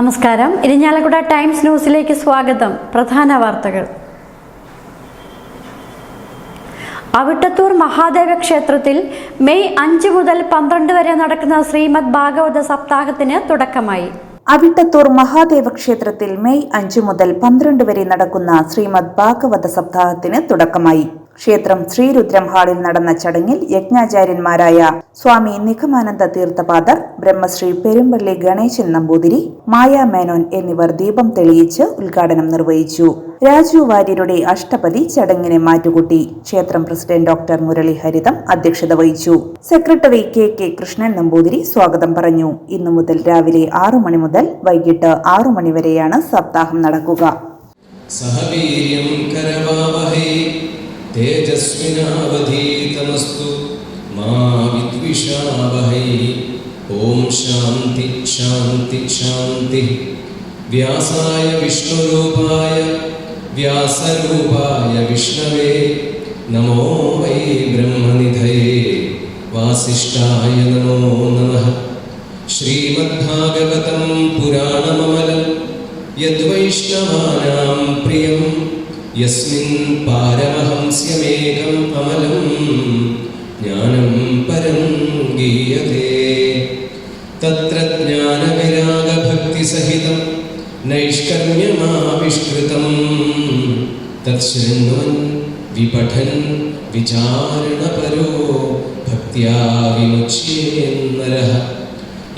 നമസ്കാരം. ഇരിഞ്ഞാലക്കുട ടൈംസ് ന്യൂസിലേക്ക് സ്വാഗതം. പ്രധാന വാർത്തകൾ. അവിട്ടത്തൂർ മഹാദേവ ക്ഷേത്രത്തിൽ മെയ് അഞ്ച് മുതൽ പന്ത്രണ്ട് വരെ നടക്കുന്ന ശ്രീമദ് ഭാഗവത സപ്താഹത്തിന് തുടക്കമായി. അവിട്ടത്തൂർ മഹാദേവ ക്ഷേത്രത്തിൽ മെയ് അഞ്ച് മുതൽ പന്ത്രണ്ട് വരെ നടക്കുന്ന ശ്രീമദ് ഭാഗവത സപ്താഹത്തിന് തുടക്കമായി. ക്ഷേത്രം ശ്രീരുദ്രം ഹാളിൽ നടന്ന ചടങ്ങിൽ യജ്ഞാചാര്യന്മാരായ സ്വാമി നിഖമാനന്ദ തീർത്ഥപാദർ ബ്രഹ്മശ്രീ പെരുമ്പള്ളി ഗണേശൻ നമ്പൂതിരി മായ മേനോൻ എന്നിവർ ദീപം തെളിയിച്ച് ഉദ്ഘാടനം നിർവഹിച്ചു. രാജു വാര്യരുടെ അഷ്ടപതി ചടങ്ങിനെ മാറ്റുകൂട്ടി ക്ഷേത്രം പ്രസിഡന്റ് ഡോക്ടർ മുരളി ഹരിതം അധ്യക്ഷത വഹിച്ചു. Secretary K K Krishnan Namboothiri സ്വാഗതം പറഞ്ഞു. ഇന്നു മുതൽ രാവിലെ ആറു മണി മുതൽ വൈകിട്ട് ആറു മണിവരെയാണ് സപ്താഹം നടക്കുക. तेजस्विनावधीतमस्तु मा विद्विषावहै। ॐ शान्ति शान्ति शान्तिः। व्यासाय विष्णुरूपाय व्यासरूपाय विष्णवे। नमो वै ब्रह्मनिधये। वासिष्ठाय नमो नमः। श्रीमद्भागवतं पुराणममलम् यद्वैष्णवानां प्रियं യസ്മിൻ പാരമഹംസ്യമേകം അമലം ജ്ഞാനം പരം ഗീയതേ തത്ര ജ്ഞാനവിരാഗഭക്തിസഹിതം നൈഷ്കർമ്യമാവിഷ്കൃതം തത്ശൃണ്വൻ വിപഠൻ വിചാരണപരോ ഭക്തിയാ വിമുച്യേന്നര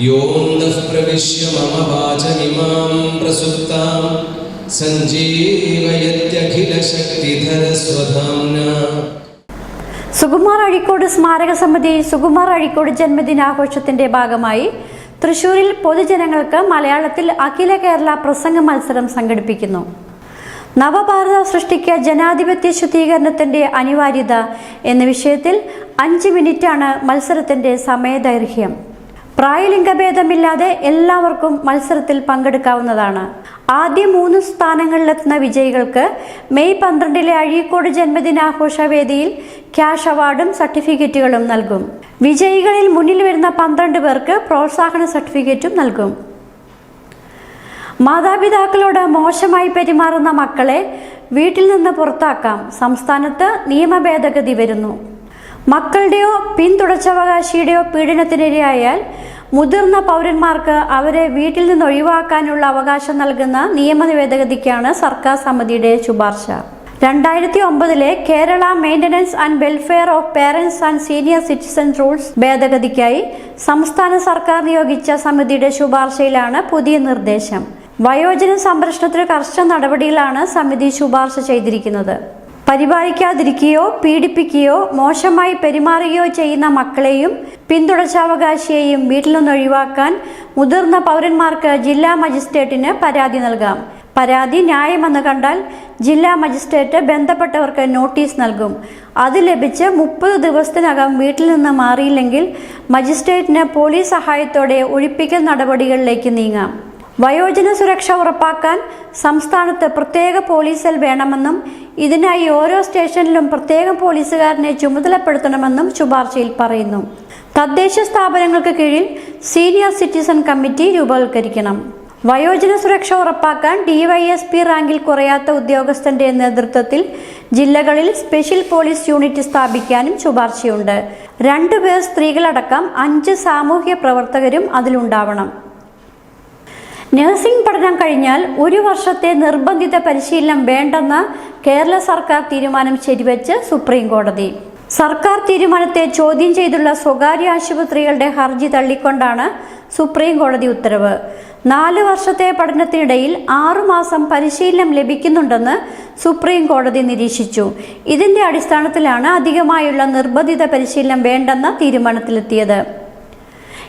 യോന്തഃ പ്രവിശ്യ മമ വാചമിമാം പ്രസുപ്താം സുകുമാർ അഴിക്കോട് സ്മാരക സമിതി സുകുമാർ അഴിക്കോട് ജന്മദിനാഘോഷത്തിന്റെ ഭാഗമായി തൃശൂരിൽ പൊതുജനങ്ങൾക്ക് മലയാളത്തിൽ അഖില കേരള പ്രസംഗ മത്സരം സംഘടിപ്പിക്കുന്നു. നവഭാരത സൃഷ്ടിക്ക ജനാധിപത്യ ശുദ്ധീകരണത്തിന്റെ അനിവാര്യത എന്ന വിഷയത്തിൽ അഞ്ച് മിനിറ്റാണ് മത്സരത്തിന്റെ സമയദൈർഘ്യം. പ്രായലിംഗഭേദമില്ലാതെ എല്ലാവർക്കും മത്സരത്തിൽ പങ്കെടുക്കാവുന്നതാണ്. ആദ്യ മൂന്ന് സ്ഥാനങ്ങളിലെത്തുന്ന വിജയികൾക്ക് മെയ് പന്ത്രണ്ടിലെ അഴീക്കോട് ജന്മദിനാഘോഷ വേദിയിൽ ക്യാഷ് അവാർഡും സർട്ടിഫിക്കറ്റുകളും നൽകും. വിജയികളിൽ മുന്നിൽ വരുന്ന പന്ത്രണ്ട് പേർക്ക് പ്രോത്സാഹന സർട്ടിഫിക്കറ്റും നൽകും. മാതാപിതാക്കളോട് മോശമായി പെരുമാറുന്ന മക്കളെ വീട്ടിൽ നിന്ന് പുറത്താക്കാം. സംസ്ഥാനത്ത് നിയമഭേദഗതി വരുന്നു. മക്കളുടെയോ പിന്തുടർച്ചാവകാശിയുടെയോ പീഡനത്തിനിരയായാൽ മുതിർന്ന പൗരന്മാർക്ക് അവരെ വീട്ടിൽ നിന്ന് ഒഴിവാക്കാനുള്ള അവകാശം നൽകുന്ന നിയമ ഭേദഗതിക്കാണ് സർക്കാർ സമിതിയുടെ ശുപാർശ. രണ്ടായിരത്തി ഒമ്പതിലെ Kerala maintenance and welfare of parents and senior citizen rules ഭേദഗതിക്കായി സംസ്ഥാന സർക്കാർ നിയോഗിച്ച സമിതിയുടെ ശുപാർശയിലാണ് പുതിയ നിർദ്ദേശം. വയോജന സംരക്ഷണത്തിന് കർശന നടപടിയിലാണ് സമിതി ശുപാർശ ചെയ്തിരിക്കുന്നത്. പരിപാലിക്കാതിരിക്കുകയോ പീഡിപ്പിക്കുകയോ മോശമായി പെരുമാറുകയോ ചെയ്യുന്ന മക്കളെയും പിന്തുടർച്ചാവകാശിയെയും വീട്ടിൽ നിന്ന് ഒഴിവാക്കാൻ മുതിർന്ന പൗരന്മാർക്ക് ജില്ലാ മജിസ്ട്രേറ്റിന് പരാതി നൽകാം. പരാതി ന്യായമെന്ന് കണ്ടാൽ ജില്ലാ മജിസ്ട്രേറ്റ് ബന്ധപ്പെട്ടവർക്ക് നോട്ടീസ് നൽകും. അത് ലഭിച്ച് മുപ്പത് ദിവസത്തിനകം വീട്ടിൽ നിന്ന് മാറിയില്ലെങ്കിൽ മജിസ്ട്രേറ്റിന് പോലീസ് സഹായത്തോടെ ഒഴിപ്പിക്കൽ നടപടികളിലേക്ക് നീങ്ങാം. വയോജന സുരക്ഷ ഉറപ്പാക്കാൻ സംസ്ഥാനത്ത് പ്രത്യേക പോലീസ് സെൽ വേണമെന്നും ഇതിനായി ഓരോ സ്റ്റേഷനിലും പ്രത്യേക പോലീസുകാരനെ ചുമതലപ്പെടുത്തണമെന്നും ശുപാർശയിൽ പറയുന്നു. തദ്ദേശ സ്ഥാപനങ്ങൾക്ക് കീഴിൽ സീനിയർ സിറ്റിസൺ കമ്മിറ്റി രൂപവൽക്കരിക്കണം. വയോജന സുരക്ഷ ഉറപ്പാക്കാൻ ഡിവൈഎസ്പി റാങ്കിൽ കുറയാത്ത ഉദ്യോഗസ്ഥന്റെ നേതൃത്വത്തിൽ ജില്ലകളിൽ സ്പെഷ്യൽ പോലീസ് യൂണിറ്റ് സ്ഥാപിക്കാനും ശുപാർശയുണ്ട്. രണ്ടുപേർ സ്ത്രീകളടക്കം അഞ്ച് സാമൂഹ്യ പ്രവർത്തകരും അതിലുണ്ടാവണം. നഴ്സിംഗ് പഠനം കഴിഞ്ഞാൽ ഒരു വർഷത്തെ നിർബന്ധിത പരിശീലനം വേണ്ടെന്ന കേരള സർക്കാർ തീരുമാനം ശരിവെച്ച് സുപ്രീം കോടതി സർക്കാർ തീരുമാനത്തെ ചോദ്യം ചെയ്തുള്ള സ്വകാര്യ ആശുപത്രികളുടെ ഹർജി തള്ളിക്കൊണ്ടാണ് സുപ്രീം കോടതി ഉത്തരവ്. നാല് വർഷത്തെ പഠനത്തിനിടയിൽ ആറുമാസം പരിശീലനം ലഭിക്കുന്നുണ്ടെന്ന് സുപ്രീം കോടതി നിരീക്ഷിച്ചു. ഇതിന്റെ അടിസ്ഥാനത്തിലാണ് അധികമായുള്ള നിർബന്ധിത പരിശീലനം വേണ്ടെന്ന തീരുമാനത്തിലെത്തിയത്.